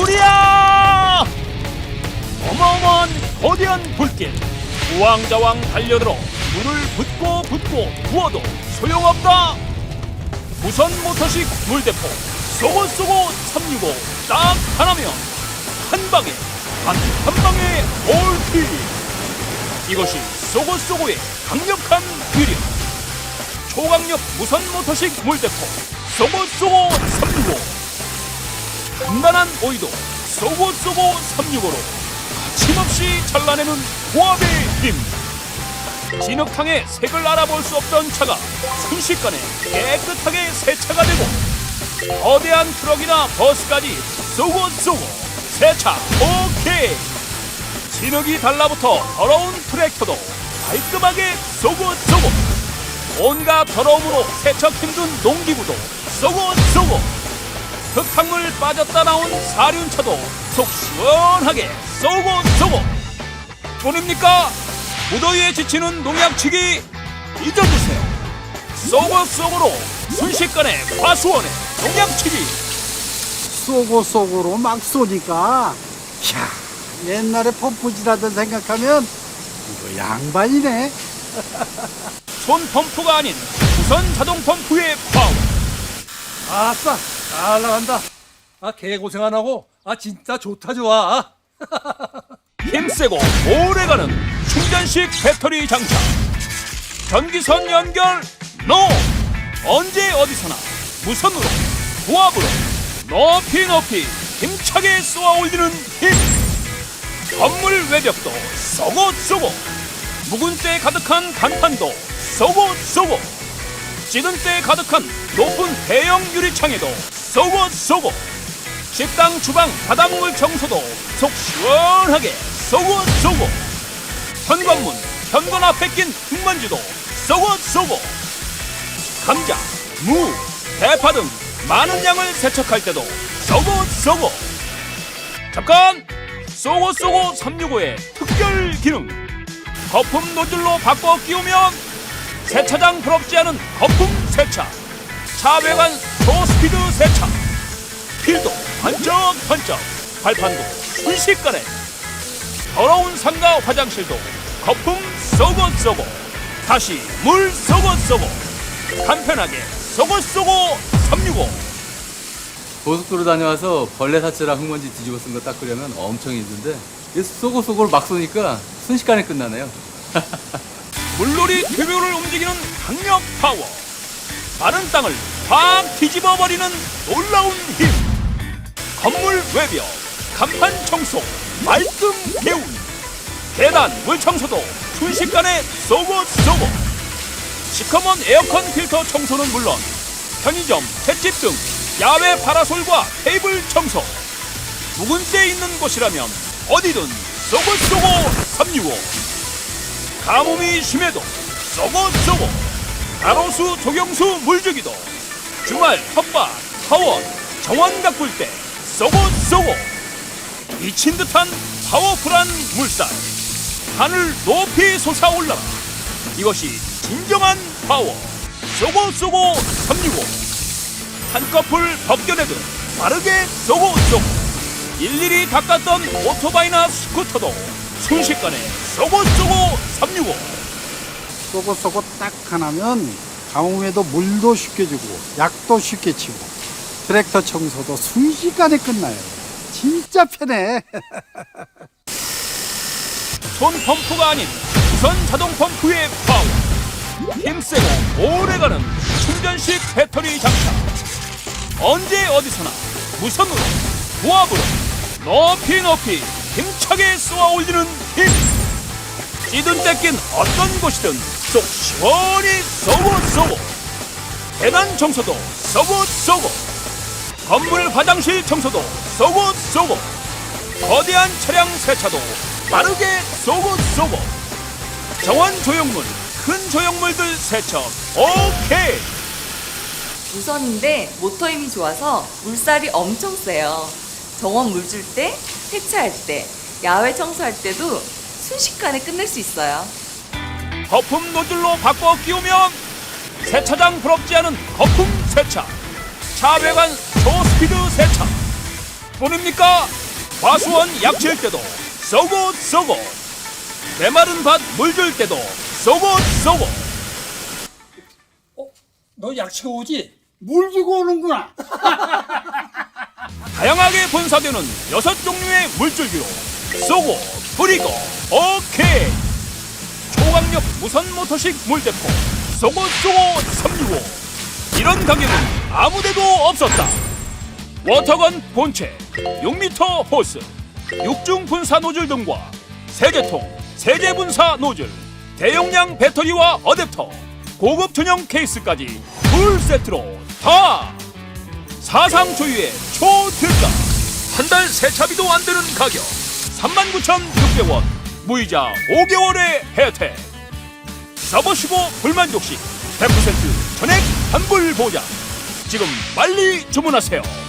불이야! 어마어마한 거대한 불길. 우왕좌왕 달려들어 물을 붓고 붓고 부어도 소용없다. 무선 모터식 물대포 쏘고 쏘고 365 딱 하나면 한 방에 단한 방에 올킬 이것이 쏘고 쏘고의 강력한 위력 초강력 무선 모터식 물대포 쏘고 쏘고 365 단단한 오이도 쏘고 쏘고 365로 거침없이 잘라내는 고압의 힘. 진흙탕의 색을 알아볼 수 없던 차가 순식간에 깨끗하게 세차가 되고 거대한 트럭이나 버스까지 쏘고 쏘고 세차. 오케이! 진흙이 달라붙어 더러운 트랙터도 깔끔하게 쏘고 쏘고 온갖 더러움으로 세척 힘든 농기구도 쏘고 쏘고 흙탕물 빠졌다 나온 사륜차도 속 시원하게 쏘고 쏘고. 쫄입니까? 무더위에 지치는 농약치기 잊어주세요. 쏘고 쏘고로 순식간에 과수원에 농약치기. 쏘고 쏘고로 막 쏘니까. 야 옛날에 펌프질하던 생각하면 이거 양반이네. 손 펌프가 아닌 무선 자동 펌프의 파워 아싸 잘 나간다. 아 개고생 안 하고. 아 진짜 좋다 좋아. 힘세고 오래가는 충전식 배터리 장착. 전기선 연결 노! 언제 어디서나 무선으로 고압으로 높이 높이 힘차게 쏘아 올리는 힘. 건물 외벽도 쏘고 쏘고 묵은 때 가득한 간판도 쏘고 쏘고 찌든 때 가득한 높은 대형 유리창에도 쏘고 쏘고 식당 주방 바닥물 청소도 속 시원하게 쏘고 쏘고 현관문 현관 앞에 낀 흙먼지도 쏘고 쏘고 감자, 무, 대파 등 많은 양을 세척할 때도 쏘고 쏘고 잠깐 쏘고 쏘고 365의 특별 기능. 거품 노즐로 바꿔 끼우면 세차장 부럽지 않은 거품 세차 차 외관 초스피드 세차. 필도 반짝반짝 발판도 순식간에. 더러운 상가 화장실도 거품 쏘고 쏘고. 다시 물 쏘고 쏘고. 간편하게 쏘고 쏘고 365 고속도로 다녀와서 벌레 사체랑 흙먼지 뒤집어 쓴 거 닦으려면 엄청 힘든데 이 쏘고 쏘고를 막 쏘니까 순식간에 끝나네요. 물놀이 튜브를 움직이는 강력 파워 마른 땅을 확 뒤집어 버리는 놀라운 힘. 건물 외벽 간판 청소 말끔 개운 계단 물 청소도 순식간에 쏘고 쏘고. 시커먼 에어컨 필터 청소는 물론 편의점 횟집 등 야외 파라솔과 테이블 청소. 묵은 때 있는 곳이라면 어디든 쏘고 쏘고 365 가뭄이 심해도 쏘고 쏘고 가로수 조경수 물주기도. 주말 텃밭 하원 정원 가꿀 때 쏘고 쏘고 미친 듯한 파워풀한 물살. 하늘 높이 솟아올라 이것이 진정한 파워. 쏘고 쏘고. 365 한꺼풀 벗겨내듯 빠르게 쏘고 쏘고 일일이 닦았던 오토바이나 스쿠터도 순식간에 쏘고 쏘고. 365 쏘고 쏘고 딱 하나면 가뭄에도 물도 쉽게 주고 약도 쉽게 치고 트랙터 청소도 순식간에 끝나요. 진짜 편해. 손 펌프가 아닌 무선 자동 펌프의 파워. 힘세고 오래가는 충전식 배터리 장착. 언제 어디서나 무선으로 고압으로 높이 높이 힘차게 쏘아 올리는 힘 찌든 떼낀 어떤 곳이든 쏙 시원히 쏘고 쏘고 계단 청소도 쏘고 쏘고 건물 화장실 청소도 쏘고 쏘고 거대한 차량 세차도 빠르게 쏘고 쏘고 정원 조형물 큰 조형물들 세척 오케이. 무선인데 모터 힘이 좋아서 물살이 엄청 세요. 정원 물 줄 때, 세차할 때, 야외 청소할 때도 순식간에 끝낼 수 있어요. 거품 노즐로 바꿔 끼우면 세차장 부럽지 않은 거품 세차 차 외관 초스피드 세차 뿐입니까? 과수원 약칠 때도 쏘고 쏘고 메마른 밭 물 줄 때도 쏘고 쏘고 너 약치고 오지? 물 주고 오는구나. 다양하게 분사되는 여섯 종류의 물줄기로 쏘고 뿌리고 오케이. 초강력 무선 모터식 물대포 쏘고 쏘고 365 이런 가격은 아무데도 없었다. 워터건 본체 6m 호스 육중 분사 노즐 등과 세제통 세제 분사 노즐 대용량 배터리와 어댑터 고급 전용 케이스까지 풀 세트로 다 사상 초유의 초특가 한 달 세차비도 안 드는 가격 39,600원. 무이자 5개월의 혜택. 써보시고 불만족 시100% 전액 환불 보장. 지금 빨리 주문하세요